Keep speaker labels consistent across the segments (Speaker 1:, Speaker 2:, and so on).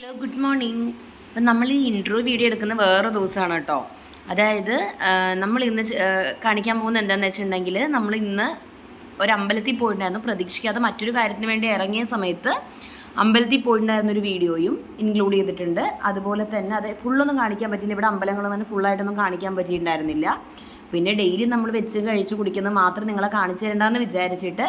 Speaker 1: Hello good morning അപ്പം നമ്മൾ ഈ ഇൻട്രോ വീഡിയോ എടുക്കുന്ന വേറെ ദിവസമാണ് കേട്ടോ. അതായത് നമ്മൾ ഇന്ന് കാണിക്കാൻ പോകുന്ന എന്താണെന്ന് വെച്ചിട്ടുണ്ടെങ്കിൽ നമ്മൾ ഇന്ന് ഒരു അമ്പലത്തിൽ പോയിട്ടുണ്ടായിരുന്നു. പ്രതീക്ഷിക്കാതെ മറ്റൊരു കാര്യത്തിന് വേണ്ടി ഇറങ്ങിയ സമയത്ത് അമ്പലത്തിൽ പോയിട്ടുണ്ടായിരുന്ന ഒരു വീഡിയോയും ഇൻക്ലൂഡ് ചെയ്തിട്ടുണ്ട്. അതുപോലെ തന്നെ അത് ഫുള്ളൊന്നും കാണിക്കാൻ പറ്റില്ല ഇവിടെ അമ്പലങ്ങളൊന്നും തന്നെ ഫുള്ളായിട്ടൊന്നും കാണിക്കാൻ പറ്റിയിട്ടുണ്ടായിരുന്നില്ല. പിന്നെ ഡെയിലി നമ്മൾ വെച്ച് കഴിച്ച് കുടിക്കുന്നത് മാത്രം നിങ്ങളെ കാണിച്ചു തരണ്ടെന്ന് വിചാരിച്ചിട്ട്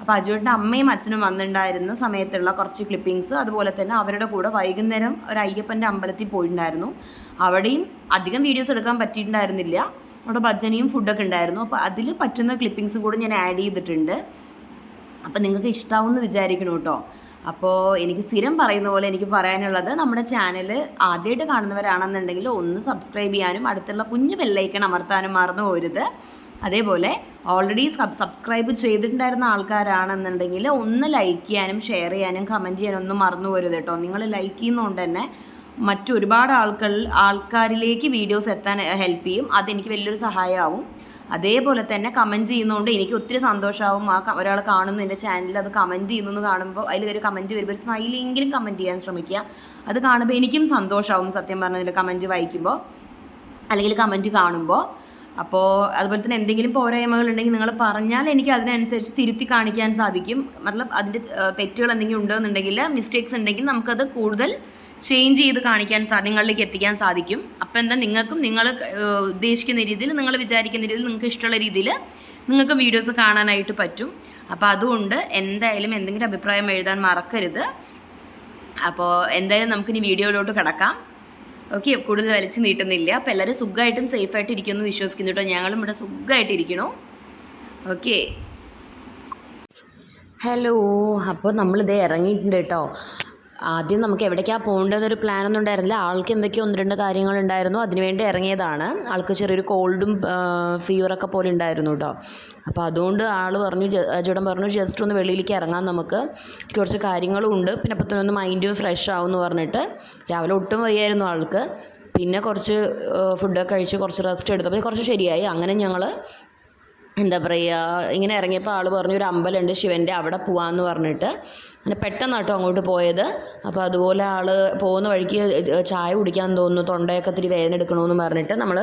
Speaker 1: അപ്പോൾ അജുവേട്ടന്റെ അമ്മയും അച്ഛനും വന്നിട്ടുണ്ടായിരുന്ന സമയത്തുള്ള കുറച്ച് ക്ലിപ്പിങ്സ് അതുപോലെ തന്നെ അവരുടെ കൂടെ വൈകുന്നേരം ഒരു അയ്യപ്പന്റെ അമ്പലത്തിൽ പോയിട്ടുണ്ടായിരുന്നു. അവിടെയും അധികം വീഡിയോസ് എടുക്കാൻ പറ്റിയിട്ടുണ്ടായിരുന്നില്ല. അവിടെ ഭജനയും ഫുഡൊക്കെ ഉണ്ടായിരുന്നു. അപ്പോൾ അതിൽ പറ്റുന്ന ക്ലിപ്പിങ്സും കൂടെ ഞാൻ ആഡ് ചെയ്തിട്ടുണ്ട്. അപ്പം നിങ്ങൾക്ക് ഇഷ്ടാവുമെന്ന് വിചാരിക്കണം കേട്ടോ. അപ്പോൾ എനിക്ക് സ്ഥിരം പറയുന്ന പോലെ എനിക്ക് പറയാനുള്ളത് നമ്മുടെ ചാനൽ ആദ്യമായിട്ട് കാണുന്നവരാണെന്നുണ്ടെങ്കിൽ ഒന്ന് സബ്സ്ക്രൈബ് ചെയ്യാനും അടുത്തുള്ള കുഞ്ഞു ബെല്ലൈക്കൺ അമർത്താനും മറന്നു പോരുത്. അതേപോലെ ഓൾറെഡി സബ് സബ്സ്ക്രൈബ് ചെയ്തിട്ടുണ്ടായിരുന്ന ആൾക്കാരാണെന്നുണ്ടെങ്കിൽ ഒന്ന് ലൈക്ക് ചെയ്യാനും ഷെയർ ചെയ്യാനും കമന്റ് ചെയ്യാനും ഒന്നും മറന്നു പോരുത് കേട്ടോ. നിങ്ങൾ ലൈക്ക് ചെയ്യുന്നതുകൊണ്ട് തന്നെ മറ്റൊരുപാട് ആൾക്കൾ ആൾക്കാരിലേക്ക് വീഡിയോസ് എത്താൻ ഹെൽപ്പ് ചെയ്യും. അതെനിക്ക് വലിയൊരു സഹായമാവും. അതേപോലെ തന്നെ കമന്റ് ചെയ്യുന്നതുകൊണ്ട് എനിക്ക് ഒത്തിരി സന്തോഷമാവും ആ ഒരാൾ കാണുന്നു എന്റെ ചാനലിൽ അത് കമന്റ് ചെയ്യുന്നു എന്ന് കാണുമ്പോൾ അതിൽ ഒരു കമന്റ് വരുമ്പോൾ ഒരു സ്മൈലെങ്കിലും കമന്റ് ചെയ്യാൻ ശ്രമിക്കുക. അത് കാണുമ്പോൾ എനിക്കും സന്തോഷമാവും സത്യം പറഞ്ഞതിൽ കമന്റ് വായിക്കുമ്പോൾ അല്ലെങ്കിൽ കമന്റ് കാണുമ്പോൾ അപ്പോൾ അതുപോലെ തന്നെ എന്തെങ്കിലും പോരായ്മകൾ ഉണ്ടെങ്കിൽ നിങ്ങൾ പറഞ്ഞാൽ എനിക്ക് അതിനനുസരിച്ച് തിരുത്തി കാണിക്കാൻ സാധിക്കും. മതലബ് അതിന്റെ തെറ്റുകൾ എന്തെങ്കിലും ഉണ്ടോ എന്നുണ്ടെങ്കിൽ മിസ്റ്റേക്സ് ഉണ്ടെങ്കിൽ നമുക്കത് കൂടുതൽ ചേഞ്ച് ചെയ്ത് കാണിക്കാൻ സാ നിങ്ങളിലേക്ക് എത്തിക്കാൻ സാധിക്കും. അപ്പം എന്താ നിങ്ങൾക്കും നിങ്ങൾ ഉദ്ദേശിക്കുന്ന രീതിയിൽ നിങ്ങൾ വിചാരിക്കുന്ന രീതിയിൽ നിങ്ങൾക്ക് ഇഷ്ടമുള്ള രീതിയിൽ നിങ്ങൾക്ക് വീഡിയോസ് കാണാനായിട്ട് പറ്റും. അപ്പോൾ അതുകൊണ്ട് എന്തായാലും എന്തെങ്കിലും അഭിപ്രായം എഴുതാൻ മറക്കരുത്. അപ്പോൾ എന്തായാലും നമുക്കിനി വീഡിയോയിലോട്ട് കിടക്കാം. ഓക്കെ കൂടുതൽ വലിച്ചു നീട്ടുന്നില്ല. അപ്പോൾ എല്ലാവരും സുഖമായിട്ടും സേഫായിട്ട് ഇരിക്കുമെന്ന് വിശ്വസിക്കുന്നു കേട്ടോ. ഞങ്ങളും ഇവിടെ സുഖമായിട്ട് ഇരിക്കണു. ഓക്കെ ഹലോ അപ്പോൾ നമ്മളിതേ ഇറങ്ങിയിട്ടുണ്ട് കേട്ടോ. ആദ്യം നമുക്ക് എവിടേക്കാണ് പോകേണ്ടതെന്നൊരു പ്ലാനൊന്നും ഉണ്ടായിരുന്നില്ല. ആൾക്ക് എന്തൊക്കെയോ ഒന്ന് രണ്ട് കാര്യങ്ങൾ കാര്യങ്ങളുണ്ടായിരുന്നു അതിനുവേണ്ടി ഇറങ്ങിയതാണ്. ആൾക്ക് ചെറിയൊരു കോൾഡും ഫീവറൊക്കെ പോലെ ഉണ്ടായിരുന്നു കേട്ടോ അപ്പോൾ അതുകൊണ്ട് ആൾ പറഞ്ഞു ചേട്ടൻ പറഞ്ഞു ജസ്റ്റ് ഒന്ന് വെളിയിലേക്ക് ഇറങ്ങാം നമുക്ക്. കുറച്ച് കാര്യങ്ങളും ഉണ്ട്. പിന്നെ അപ്പോൾ തന്നെ ഒന്ന് മൈൻഡ് ഫ്രഷ് ആവും എന്ന് പറഞ്ഞിട്ട് രാവിലെ ഒട്ടും വയ്യായിരുന്നു ആൾക്ക്. പിന്നെ കുറച്ച് ഫുഡൊക്കെ കഴിച്ച് കുറച്ച് റെസ്റ്റ് എടുത്തപ്പോൾ കുറച്ച് ശരിയായി. അങ്ങനെ ഞങ്ങൾ എന്താ പറയുക ഇങ്ങനെ ഇറങ്ങിയപ്പോൾ ആൾ പറഞ്ഞു ഒരു അമ്പലമുണ്ട് ശിവന്റെ അവിടെ പോവാമെന്ന് പറഞ്ഞിട്ട്. അങ്ങനെ പെട്ടെന്ന് കേട്ടോ അങ്ങോട്ട് പോയത്. അപ്പോൾ അതുപോലെ ആൾ പോകുന്ന വഴിക്ക് ചായ കുടിക്കാൻ തോന്നുന്നു തൊണ്ടയൊക്കെ ഇത്തിരി വേദന എടുക്കണമെന്ന് പറഞ്ഞിട്ട് നമ്മൾ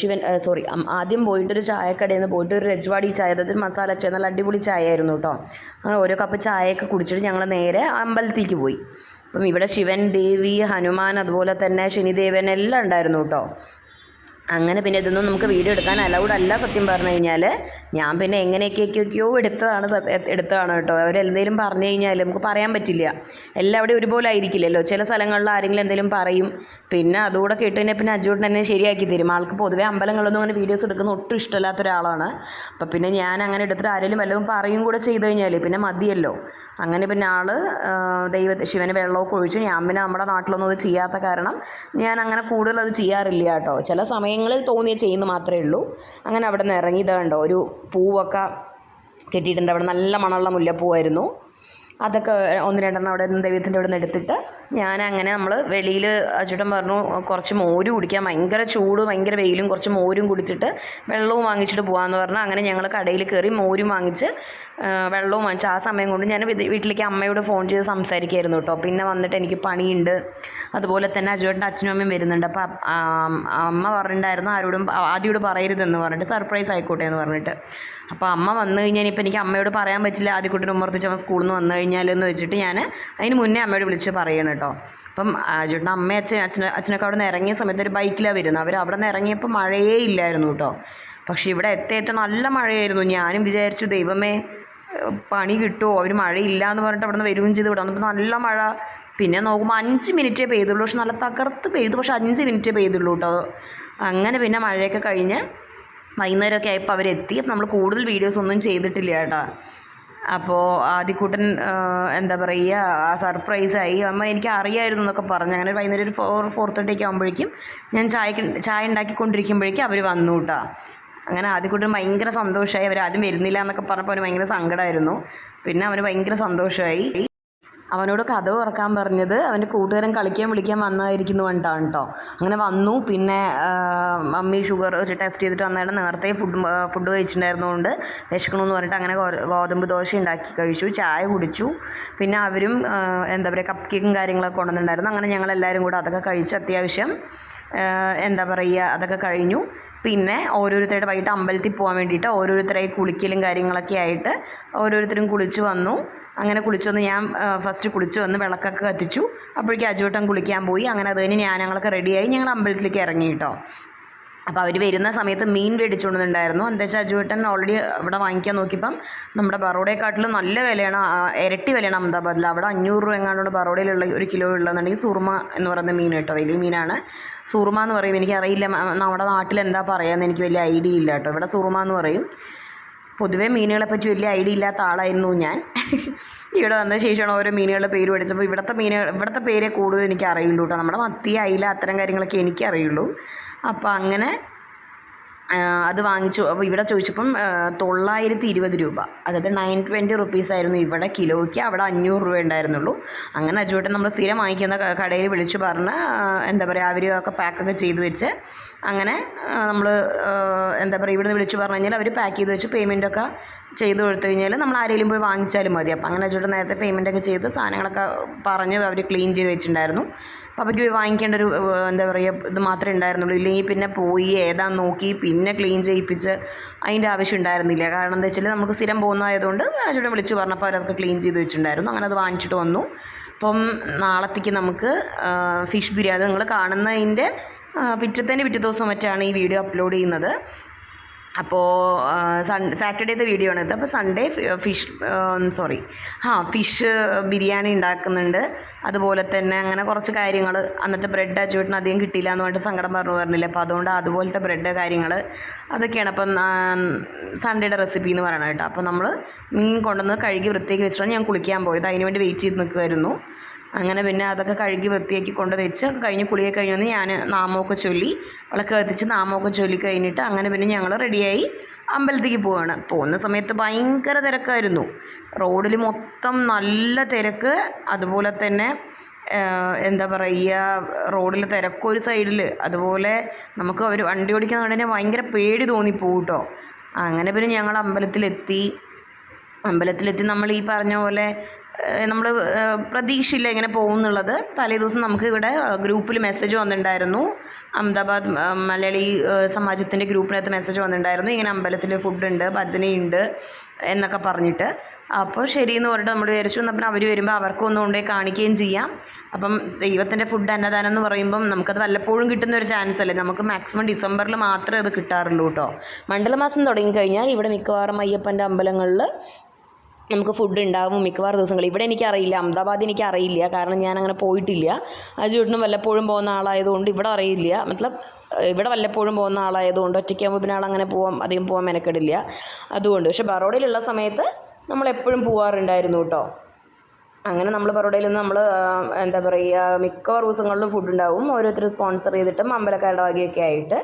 Speaker 1: ശിവൻ സോറി ആദ്യം പോയിട്ടൊരു ചായക്കടയിൽ നിന്ന് പോയിട്ട് ഒരു രജ്വാടി ചായ അതായത് മസാല ചായ നല്ല അടിപൊളി ചായ ആയിരുന്നു കേട്ടോ അങ്ങനെ ഓരോ കപ്പ് ചായയൊക്കെ കുടിച്ചിട്ട് ഞങ്ങൾ നേരെ അമ്പലത്തിലേക്ക് പോയി. അപ്പം ഇവിടെ ശിവൻ ദേവി ഹനുമാൻ അതുപോലെ തന്നെ ശനിദേവൻ എല്ലാം ഉണ്ടായിരുന്നു കേട്ടോ അങ്ങനെ പിന്നെ ഇതൊന്നും നമുക്ക് വീഡിയോ എടുക്കാൻ അലൗഡ് അല്ല സത്യം പറഞ്ഞു കഴിഞ്ഞാൽ ഞാൻ പിന്നെ എങ്ങനെയൊക്കെയൊക്കെയോ എടുത്തതാണ് എടുത്തതാണ് കേട്ടോ. അവരെന്തെങ്കിലും പറഞ്ഞു കഴിഞ്ഞാൽ നമുക്ക് പറയാൻ പറ്റില്ല. എല്ലാവിടെയും ഒരുപോലെ ആയിരിക്കില്ലല്ലോ. ചില സ്ഥലങ്ങളിൽ ആരെങ്കിലും എന്തെങ്കിലും പറയും. പിന്നെ അതുകൂടെ കേട്ട് കഴിഞ്ഞാൽ പിന്നെ അജുവേട്ടൻ എന്നെ ശരിയാക്കി തരും. ആൾക്ക് പൊതുവേ അമ്പലങ്ങളിലൊന്നും അങ്ങനെ വീഡിയോസ് എടുക്കുന്ന ഒട്ടും ഇഷ്ടമില്ലാത്ത ഒരാളാണ്. അപ്പം പിന്നെ ഞാൻ അങ്ങനെ എടുത്തിട്ട് ആരെങ്കിലും വല്ലതും പറയും കൂടെ ചെയ്ത് കഴിഞ്ഞാൽ പിന്നെ മതിയല്ലോ. അങ്ങനെ പിന്നെ ആൾ ദൈവ ശിവനെ വെള്ളമൊക്കെ ഒഴിച്ചു ഞാൻ പിന്നെ നമ്മുടെ നാട്ടിലൊന്നും അത് ചെയ്യാത്ത കാരണം ഞാൻ അങ്ങനെ കൂടുതൽ അത് ചെയ്യാറില്ല കേട്ടോ. ചില സമയങ്ങളിൽ തോന്നിയ ചെയ്യുന്നു മാത്രമേ ഉള്ളൂ. അങ്ങനെ അവിടെ നിന്ന് ഇറങ്ങി കണ്ടോ ഒരു പൂവൊക്കെ കെട്ടിയിട്ടുണ്ട്. അവിടെ നല്ല മണമുള്ള മുല്ലപ്പൂവായിരുന്നു. അതൊക്കെ ഒന്ന് രണ്ടെണ്ണം അവിടെ നിന്ന് ദൈവത്തിന്റെ അവിടെ നിന്ന് എടുത്തിട്ട് ഞാൻ അങ്ങനെ നമ്മൾ വെളിയിൽ അച്ചൂട്ടൻ പറഞ്ഞു കുറച്ച് മോര് കുടിക്കാൻ ഭയങ്കര ചൂട് ഭയങ്കര വെയിലും കുറച്ച് മോരും കുടിച്ചിട്ട് വെള്ളവും വാങ്ങിച്ചിട്ട് പോകാമെന്ന് പറഞ്ഞു അങ്ങനെ ഞങ്ങൾ കടയിൽ കയറി മോരും വാങ്ങിച്ച് വെള്ളവും വാങ്ങിച്ച് ആ സമയം കൊണ്ട് ഞാൻ വീട്ടിലേക്ക് അമ്മയോട് ഫോൺ ചെയ്ത് സംസാരിക്കുമായിരുന്നു കേട്ടോ. പിന്നെ വന്നിട്ട് എനിക്ക് പണിയുണ്ട്. അതുപോലെ തന്നെ അജുവേട്ടന്റെ അച്ഛനും അമ്മയും വരുന്നുണ്ട്. അപ്പോൾ അമ്മ പറഞ്ഞിട്ടുണ്ടായിരുന്നു ആരോടും ആദ്യോട് പറയരുതെന്ന് പറഞ്ഞിട്ട് സർപ്രൈസ് ആയിക്കോട്ടെ എന്ന് പറഞ്ഞിട്ട്. അപ്പോൾ അമ്മ വന്നു കഴിഞ്ഞാൽ ഇനിയിപ്പോൾ എനിക്ക് അമ്മയോട് പറയാൻ പറ്റില്ല. ആദ്യക്കുട്ടിന് ഉമ്മർത്തിച്ച് അവൻ സ്കൂളിൽ നിന്ന് വന്നു കഴിഞ്ഞാലെന്ന് വെച്ചിട്ട് ഞാൻ അതിന് മുന്നേ അമ്മയോട് വിളിച്ച് പറയണം കേട്ടോ അപ്പം ചേട്ടൻ അമ്മ അച്ഛൻ അച്ഛൻ അച്ഛനൊക്കെ അവിടെ നിന്ന് ഇറങ്ങിയ സമയത്ത് ഒരു ബൈക്കിലാണ് വരുന്നത്. അവർ അവിടെ നിന്ന് ഇറങ്ങിയപ്പോൾ മഴയേ ഇല്ലായിരുന്നു കേട്ടോ പക്ഷേ ഇവിടെ എത്തേറ്റ നല്ല മഴയായിരുന്നു. ഞാനും വിചാരിച്ചു ദൈവമേ പണി കിട്ടുമോ അവർ മഴയില്ല എന്ന് പറഞ്ഞിട്ട് അവിടെ നിന്ന് വരികയും ചെയ്ത്. ഇവിടെ വന്നപ്പോൾ നല്ല മഴ. പിന്നെ നോക്കുമ്പോൾ അഞ്ച് മിനിറ്റേ പെയ്തുള്ളൂ. പക്ഷെ നല്ല തകർത്ത് പെയ്തു. പക്ഷെ അഞ്ച് മിനിറ്റേ പെയ്തുള്ളൂ കേട്ടോ അങ്ങനെ പിന്നെ മഴയൊക്കെ കഴിഞ്ഞ് വൈകുന്നേരമൊക്കെ ആയപ്പോൾ അവരെത്തി. അപ്പം നമ്മൾ കൂടുതൽ വീഡിയോസ് ഒന്നും ചെയ്തിട്ടില്ല കേട്ടോ. അപ്പോൾ ആദ്യക്കൂട്ടൻ എന്താ പറയുക ആ സർപ്രൈസായി അമ്മ എനിക്ക് അറിയായിരുന്നു എന്നൊക്കെ പറഞ്ഞു. അങ്ങനെ വൈകുന്നേരം ഒരു ഫോർ ഫോർ തേർട്ടി ഒക്കെ ആകുമ്പോഴേക്കും ഞാൻ ചായ ചായ ഉണ്ടാക്കിക്കൊണ്ടിരിക്കുമ്പോഴേക്കും അവർ വന്നു കേട്ടോ. അങ്ങനെ ആദ്യക്കൂട്ടൻ ഭയങ്കര സന്തോഷമായി അവർ ആദ്യം വരുന്നില്ല എന്നൊക്കെ പറഞ്ഞപ്പോൾ അവന് ഭയങ്കര സങ്കടമായിരുന്നു പിന്നെ അവന് ഭയങ്കര സന്തോഷമായി അവനോട് കഥ തുറക്കാൻ പറഞ്ഞത് അവന്റെ കൂട്ടുകാരൻ കളിക്കാൻ വിളിക്കാൻ വന്നതായിരിക്കുന്നു കണ്ടാണ് കേട്ടോ. അങ്ങനെ വന്നു. പിന്നെ മമ്മി ഷുഗർ ഒരു ടെസ്റ്റ് ചെയ്തിട്ട് വന്നതാണ് നേരത്തെ ഫുഡ് ഫുഡ് കഴിച്ചിട്ടുണ്ടായിരുന്നതുകൊണ്ട് വിശക്കണമെന്ന് പറഞ്ഞിട്ട് അങ്ങനെ ഗോതമ്പ് ദോശ ഉണ്ടാക്കി കഴിച്ചു. ചായ കുടിച്ചു. പിന്നെ അവരും എന്താ പറയുക കപ്പ് കേക്കും കാര്യങ്ങളൊക്കെ കൊണ്ടുവന്നിട്ടുണ്ടായിരുന്നു. അങ്ങനെ ഞങ്ങൾ എല്ലാവരും കൂടെ അതൊക്കെ കഴിച്ച് അത്യാവശ്യം എന്താ പറയുക അതൊക്കെ കഴിഞ്ഞു. പിന്നെ ഓരോരുത്തരുടെ വൈകിട്ട് അമ്പലത്തിൽ പോകാൻ വേണ്ടിയിട്ട് ഓരോരുത്തരായി കുളിക്കലും കാര്യങ്ങളൊക്കെ ആയിട്ട് ഓരോരുത്തരും കുളിച്ച് വന്നു. അങ്ങനെ കുളിച്ച് വന്ന് ഞാൻ ഫസ്റ്റ് കുളിച്ച് വന്ന് വിളക്കൊക്കെ കത്തിച്ചു. അപ്പോഴേക്കും അജുവട്ടം കുളിക്കാൻ പോയി. അങ്ങനെ അത് കഴിഞ്ഞ് ഞാൻ ഞങ്ങളൊക്കെ റെഡിയായി ഞങ്ങൾ അമ്പലത്തിലേക്ക് ഇറങ്ങി കേട്ടോ. അപ്പോൾ അവർ വരുന്ന സമയത്ത് മീൻ മേടിച്ചുകൊണ്ടുണ്ടായിരുന്നു എന്താ വെച്ചാൽ അജുവേട്ടൻ ഓൾറെഡി ഇവിടെ വാങ്ങിക്കാൻ നോക്കിയപ്പം നമ്മുടെ ബറോഡയെക്കാട്ടിലും നല്ല വിലയാണ്. ഇരട്ടി വിലയാണ് അഹമ്മദാബാദിൽ അവിടെ അഞ്ഞൂറ് രൂപ എങ്ങാണ്ട് ബറോഡയിലുള്ള ഒരു കിലോ ഉള്ളതെന്നുണ്ടെങ്കിൽ സൂർമ എന്ന് പറയുന്ന മീൻ കേട്ടോ. വലിയ മീനാണ്. സൂർമ എന്ന് പറയും. എനിക്കറിയില്ല. നമ്മുടെ നാട്ടിൽ എന്താ പറയുക എനിക്ക് വലിയ ഐഡിയ ഇല്ല കേട്ടോ. ഇവിടെ സൂർമ എന്ന് പറയും. പൊതുവേ മീനുകളെ പറ്റി വലിയ ഐഡിയ ഇല്ലാത്ത ആളായിരുന്നു ഞാൻ. ഇവിടെ വന്ന ശേഷമാണ് ഓരോ മീനുകളുടെ പേര് പഠിച്ചപ്പോൾ ഇവിടുത്തെ മീനുകൾ ഇവിടുത്തെ പേരെ കൂടുതൽ എനിക്ക് അറിയുള്ളൂ കേട്ടോ. നമ്മുടെ മത്തി അയില അത്തരം കാര്യങ്ങളൊക്കെ എനിക്ക് അറിയുള്ളൂ അപ്പോൾ അങ്ങനെ അത് വാങ്ങിച്ചു. അപ്പോൾ ഇവിടെ ചോദിച്ചപ്പം തൊള്ളായിരത്തി ഇരുപത് രൂപ. അതായത് നയൻ ട്വന്റി റുപ്പീസ് ആയിരുന്നു ഇവിടെ കിലോയ്ക്ക്. അവിടെ അഞ്ഞൂറ് രൂപ ഉണ്ടായിരുന്നുള്ളൂ. അങ്ങനെ അജുവേട്ടൻ നമ്മൾ സ്ഥിരം വാങ്ങിക്കുന്ന കടയിൽ വിളിച്ച് പറഞ്ഞ് എന്താ പറയുക അവർ ഒക്കെ പാക്കൊക്കെ ചെയ്ത് വെച്ച് അങ്ങനെ നമ്മൾ എന്താ പറയുക ഇവിടുന്ന് വിളിച്ചു പറഞ്ഞു കഴിഞ്ഞാൽ അവർ പാക്ക് ചെയ്ത് വെച്ച് പേയ്മെന്റൊക്കെ ചെയ്ത് കൊടുത്തു കഴിഞ്ഞാൽ നമ്മൾ ആരെങ്കിലും പോയി വാങ്ങിച്ചാലും മതി. അപ്പം അങ്ങനെ വെച്ചിട്ട് നേരത്തെ പേയ്മെന്റൊക്കെ ചെയ്ത് സാധനങ്ങളൊക്കെ പറഞ്ഞ് അവർ ക്ലീൻ ചെയ്ത് വെച്ചിട്ടുണ്ടായിരുന്നു. അപ്പോൾ അവർക്ക് വാങ്ങിക്കേണ്ട ഒരു എന്താ പറയുക ഇത് മാത്രമേ ഉണ്ടായിരുന്നുള്ളൂ. ഇല്ലെങ്കിൽ പിന്നെ പോയി ഏതാന്ന് നോക്കി പിന്നെ ക്ലീൻ ചെയ്യിപ്പിച്ച് അതിന്റെ ആവശ്യം ഉണ്ടായിരുന്നില്ല. കാരണം എന്താ വെച്ചാൽ നമുക്ക് സ്ഥിരം പോകുന്നതായതുകൊണ്ട് ചേട്ടൻ വിളിച്ച് പറഞ്ഞപ്പോൾ അവരതൊക്കെ ക്ലീൻ ചെയ്ത് വെച്ചിട്ടുണ്ടായിരുന്നു. അങ്ങനെ അത് വാങ്ങിച്ചിട്ട് വന്നു. അപ്പം നാളത്തേക്ക് നമുക്ക് ഫിഷ് ബിരിയാണി. നിങ്ങൾ കാണുന്നതിന്റെ പിറ്റത്തേന്റെ പിറ്റേ ദിവസം മറ്റാണ് ഈ വീഡിയോ അപ്ലോഡ് ചെയ്യുന്നത്. അപ്പോൾ സൺ സാറ്റർഡേത്തെ വീഡിയോ ആണ് ഇത്. അപ്പോൾ സൺഡേ ഫിഷ് സോറി ആ ഫിഷ് ബിരിയാണി ഉണ്ടാക്കുന്നുണ്ട്. അതുപോലെ തന്നെ അങ്ങനെ കുറച്ച് കാര്യങ്ങൾ അന്നത്തെ ബ്രെഡ് അച്ചുവേട്ടിന് അധികം കിട്ടിയില്ല എന്ന് പറഞ്ഞിട്ട് സങ്കടം പറഞ്ഞു പറഞ്ഞില്ല. അപ്പോൾ അതുകൊണ്ട് അതുപോലത്തെ ബ്രെഡ് കാര്യങ്ങൾ അതൊക്കെയാണ്. അപ്പം സൺഡേയുടെ റെസിപ്പി എന്ന് പറയണത് കേട്ടോ. അപ്പോൾ നമ്മൾ മീൻ കൊണ്ടുവന്ന് കഴുകി വൃത്തിയാക്കി വെച്ചിട്ടാണ് ഞാൻ കുളിക്കാൻ പോയത്. അതിന് വേണ്ടി വെയിറ്റ് ചെയ്ത് നിൽക്കുമായിരുന്നു അങ്ങനെ പിന്നെ അതൊക്കെ കഴുകി വൃത്തിയാക്കി കൊണ്ട് വെച്ച് കഴിഞ്ഞ് കുളിയൊക്കെ കഴിഞ്ഞ് വന്ന് ഞാൻ നാമമൊക്കെ ചൊല്ലി വിളക്ക് കത്തിച്ച് നാമമൊക്കെ ചൊല്ലി കഴിഞ്ഞിട്ട് അങ്ങനെ പിന്നെ ഞങ്ങൾ റെഡിയായി അമ്പലത്തേക്ക് പോവാണ്. പോകുന്ന സമയത്ത് ഭയങ്കര തിരക്കായിരുന്നു. റോഡിൽ മൊത്തം നല്ല തിരക്ക്. അതുപോലെ തന്നെ എന്താ പറയുക റോഡിൽ തിരക്കൊരു സൈഡിൽ അതുപോലെ നമുക്ക് അവർ വണ്ടി ഓടിക്കുന്ന കണ്ടു ഭയങ്കര പേടി തോന്നിപ്പോവും കേട്ടോ അങ്ങനെ പിന്നെ ഞങ്ങൾ അമ്പലത്തിലെത്തി. അമ്പലത്തിലെത്തി നമ്മൾ ഈ പറഞ്ഞ പോലെ നമ്മൾ പ്രതീക്ഷയില്ല ഇങ്ങനെ പോകും എന്നുള്ളത് തലേദിവസം നമുക്ക് ഇവിടെ ഗ്രൂപ്പിൽ മെസ്സേജ് വന്നിട്ടുണ്ടായിരുന്നു അഹമ്മദാബാദ് മലയാളി സമാജത്തിന്റെ ഗ്രൂപ്പിനകത്ത് മെസ്സേജ് വന്നിട്ടുണ്ടായിരുന്നു ഇങ്ങനെ അമ്പലത്തിൽ ഫുഡുണ്ട് ഭജനയുണ്ട് എന്നൊക്കെ പറഞ്ഞിട്ട്. അപ്പോൾ ശരിയെന്ന് പറഞ്ഞിട്ട് നമ്മൾ വിചാരിച്ചു എന്നാൽ പിന്നെ അവർ വരുമ്പോൾ അവർക്കും ഒന്ന് കൊണ്ടുപോയി കാണിക്കുകയും ചെയ്യാം. അപ്പം ദൈവത്തിന്റെ ഫുഡ് അന്നദാനം എന്ന് പറയുമ്പം നമുക്കത് വല്ലപ്പോഴും കിട്ടുന്ന ഒരു ചാൻസ് അല്ലേ? നമുക്ക് മാക്സിമം ഡിസംബറിൽ മാത്രമേ അത് കിട്ടാറുള്ളൂ കേട്ടോ മണ്ഡലമാസം തുടങ്ങിക്കഴിഞ്ഞാൽ ഇവിടെ മിക്കവാറും അയ്യപ്പന്റെ അമ്പലങ്ങളിൽ നമുക്ക് ഫുഡ് ഉണ്ടാകും മിക്കവാറും ദിവസങ്ങൾ ഇവിടെ എനിക്കറിയില്ല അഹമ്മദാബാദ് എനിക്ക് അറിയില്ല കാരണം ഞാൻ അങ്ങനെ പോയിട്ടില്ല അജുവിട്ടിനും വല്ലപ്പോഴും പോകുന്ന ആളായതുകൊണ്ട് ഇവിടെ അറിയില്ല. മത്ലബ് ഇവിടെ വല്ലപ്പോഴും പോകുന്ന ആളായതുകൊണ്ട് ഒറ്റയ്ക്കാകുമ്പോൾ പിന്നെ ആളങ്ങനെ പോകാൻ അധികം പോകാൻ മെനക്കെടില്ല. അതുകൊണ്ട് പക്ഷെ ബറോഡയിലുള്ള സമയത്ത് നമ്മളെപ്പോഴും പോകാറുണ്ടായിരുന്നു കേട്ടോ. അങ്ങനെ നമ്മൾ ബറോഡയിൽ നിന്ന് നമ്മൾ എന്താ പറയുക മിക്കവാറും ദിവസങ്ങളിലും ഫുഡ് ഉണ്ടാവും. ഓരോരുത്തർ സ്പോൺസർ ചെയ്തിട്ടും അമ്പലക്കാരുടെ വകയൊക്കെ ആയിട്ട്.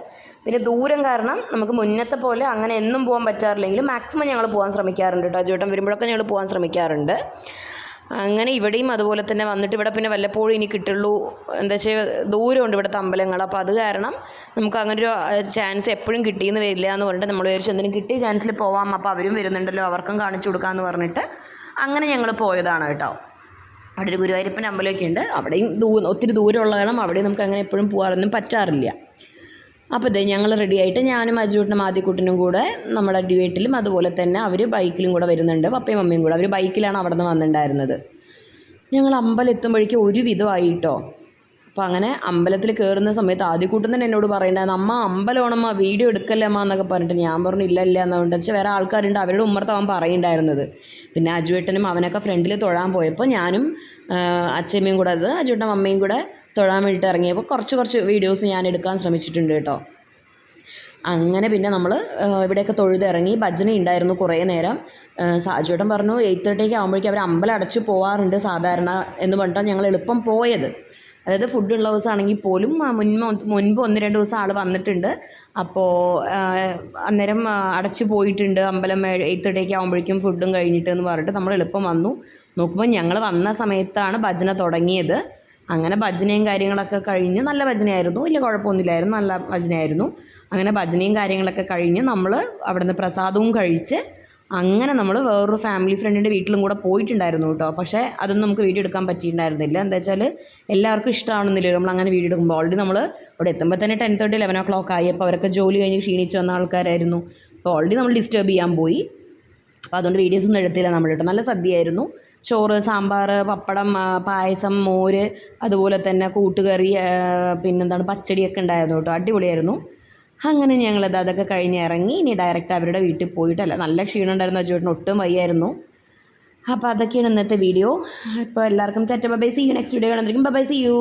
Speaker 1: പിന്നെ ദൂരം കാരണം നമുക്ക് മുന്നത്തെ പോലെ അങ്ങനെ എന്നും പോകാൻ പറ്റാറില്ലെങ്കിലും മാക്സിമം ഞങ്ങൾ പോകാൻ ശ്രമിക്കാറുണ്ട് കേട്ടോ ചേട്ടൻ വരുമ്പോഴൊക്കെ ഞങ്ങൾ പോകാൻ ശ്രമിക്കാറുണ്ട്. അങ്ങനെ ഇവിടെയും അതുപോലെ തന്നെ വന്നിട്ട് ഇവിടെ പിന്നെ വല്ലപ്പോഴും ഇനി കിട്ടുള്ളൂ. എന്താ വെച്ചാൽ ദൂരമുണ്ട് ഇവിടുത്തെ അമ്പലങ്ങൾ അപ്പോൾ അത് കാരണം നമുക്ക് അങ്ങനെ ഒരു ചാൻസ് എപ്പോഴും കിട്ടിയെന്ന് വരില്ല എന്ന് പറഞ്ഞിട്ട് നമ്മൾ വിചാരിച്ചു എന്തെങ്കിലും കിട്ടിയ ചാൻസിൽ പോവാം. അപ്പോൾ അവരും വരുന്നുണ്ടല്ലോ അവർക്കും കാണിച്ചു കൊടുക്കാമെന്ന് പറഞ്ഞിട്ട്. അങ്ങനെ ഞങ്ങൾ പോയതാണ് കേട്ടോ. അവിടെ ഒരു ഗുരുവായൂരപ്പൻ അമ്പലമൊക്കെ ഉണ്ട് അവിടെയും ദൂ ഒത്തിരി ദൂരമുള്ള കാരണം അവിടെ നമുക്ക് അങ്ങനെ എപ്പോഴും പോകാറൊന്നും പറ്റാറില്ല. അപ്പോൾ ഇതേ ഞങ്ങൾ റെഡി ആയിട്ട് ഞാനും അജുട്ടനും ആദ്യക്കുട്ടനും കൂടെ നമ്മുടെ ഡ്യുവേറ്റിലും അതുപോലെ തന്നെ അവർ ബൈക്കിലും കൂടെ വരുന്നുണ്ട്. പപ്പയും മമ്മിയും കൂടെ. അവർ ബൈക്കിലാണ് അവിടെ നിന്ന് വന്നിട്ടുണ്ടായിരുന്നത്. ഞങ്ങൾ അമ്പലം എത്തുമ്പോഴേക്കും ഒരു വിധമായി കേട്ടോ. അപ്പോൾ അങ്ങനെ അമ്പലത്തിൽ കയറുന്ന സമയത്ത് ആദ്യക്കൂട്ടം തന്നെ എന്നോട് പറയണ്ടായിരുന്നു അമ്മ അമ്പലമാണമ്മ വീഡിയോ എടുക്കല്ലേ അമ്മ എന്നൊക്കെ പറഞ്ഞിട്ട് ഞാൻ പറഞ്ഞു ഇല്ല ഇല്ല എന്നുകൊണ്ട് വെച്ചാൽ വേറെ ആൾക്കാരുണ്ട് അവരുടെ ഉമ്മർത്ത് അവൻ പറയുണ്ടായിരുന്നത്. പിന്നെ അജുവേട്ടനും അവനൊക്കെ ഫ്രണ്ടിൽ തൊഴാൻ പോയപ്പോൾ ഞാനും അച്ഛമ്മയും കൂടെ അത് അജുവേട്ടനും അമ്മയും കൂടെ തൊഴാൻ വേണ്ടിയിട്ട് ഇറങ്ങിയപ്പോൾ കുറച്ച് കുറച്ച് വീഡിയോസ് ഞാൻ എടുക്കാൻ ശ്രമിച്ചിട്ടുണ്ട് കേട്ടോ. അങ്ങനെ പിന്നെ നമ്മൾ ഇവിടെയൊക്കെ തൊഴുതിറങ്ങി ഭജന ഉണ്ടായിരുന്നു കുറേ നേരം. സാജുവേട്ടൻ പറഞ്ഞു എയ്റ്റ് തേർട്ടിക്ക് ആകുമ്പോഴേക്കും അവർ അമ്പലം അടച്ചു പോവാറുണ്ട് സാധാരണ എന്ന് പറഞ്ഞിട്ടാണ് ഞങ്ങൾ എളുപ്പം പോയത്. അതായത് ഫുഡുള്ള ദിവസമാണെങ്കിൽ പോലും മുൻപ് മുൻപ് ഒന്ന് രണ്ട് ദിവസം ആൾ വന്നിട്ടുണ്ട്. അപ്പോൾ അന്നേരം അടച്ചു പോയിട്ടുണ്ട്. അമ്പലം എയ്ത്ത് ഡേക്ക് ആകുമ്പോഴേക്കും ഫുഡും കഴിഞ്ഞിട്ട് എന്ന് പറഞ്ഞിട്ട് നമ്മൾ എളുപ്പം വന്നു. നോക്കുമ്പോൾ ഞങ്ങൾ വന്ന സമയത്താണ് ഭജന തുടങ്ങിയത്. അങ്ങനെ ഭജനയും കാര്യങ്ങളൊക്കെ കഴിഞ്ഞ് നല്ല ഭജനയായിരുന്നു. വലിയ കുഴപ്പമൊന്നുമില്ലായിരുന്നു. നല്ല ഭജനയായിരുന്നു. അങ്ങനെ ഭജനയും കാര്യങ്ങളൊക്കെ കഴിഞ്ഞ് നമ്മൾ അവിടുന്ന് പ്രസാദവും കഴിച്ച് അങ്ങനെ നമ്മൾ വേറൊരു ഫാമിലി ഫ്രണ്ടിന്റെ വീട്ടിലും കൂടെ പോയിട്ടുണ്ടായിരുന്നു കേട്ടോ. പക്ഷേ അതൊന്നും നമുക്ക് വീഡിയോ എടുക്കാൻ പറ്റിയിട്ടുണ്ടായിരുന്നില്ല. എന്താ വെച്ചാൽ എല്ലാവർക്കും ഇഷ്ടമാണെന്നില്ല നമ്മൾ അങ്ങനെ വീഡിയോ എടുക്കുമ്പോൾ ഓൾറെഡി നമ്മൾ അവിടെ എത്തുമ്പോൾ തന്നെ ten thirty eleven o'clock ആയി. അപ്പോൾ അവരൊക്കെ ജോലി കഴിഞ്ഞ് ക്ഷീണിച്ച് വന്ന ആൾക്കാരായിരുന്നു. അപ്പോൾ ഓൾറെഡി നമ്മൾ ഡിസ്റ്റർബ് ചെയ്യാൻ പോയി. അപ്പോൾ അതുകൊണ്ട് വീഡിയോസ് ഒന്നും എടുത്തില്ല നമ്മൾ കേട്ടോ. നല്ല സദ്യയായിരുന്നു. ചോറ് സാമ്പാർ പപ്പടം പായസം മോര് അതുപോലെ തന്നെ കൂട്ടുകറി പിന്നെന്താണ്? പച്ചടിയൊക്കെ ഉണ്ടായിരുന്നു കേട്ടോ. അടിപൊളിയായിരുന്നു. അങ്ങനെ ഞങ്ങളത് അതൊക്കെ കഴിഞ്ഞ് ഇറങ്ങി ഇനി ഡയറക്റ്റ് അവരുടെ വീട്ടിൽ പോയിട്ടല്ല. നല്ല ക്ഷീണം ഉണ്ടായിരുന്നു അജുവേട്ടന് ഒട്ടും വയ്യായിരുന്നു. അപ്പോൾ അതൊക്കെയാണ് ഇന്നത്തെ വീഡിയോ ഇപ്പോൾ എല്ലാവർക്കും തെറ്റ bye see you next video കാണുന്നതായിരിക്കും bye see U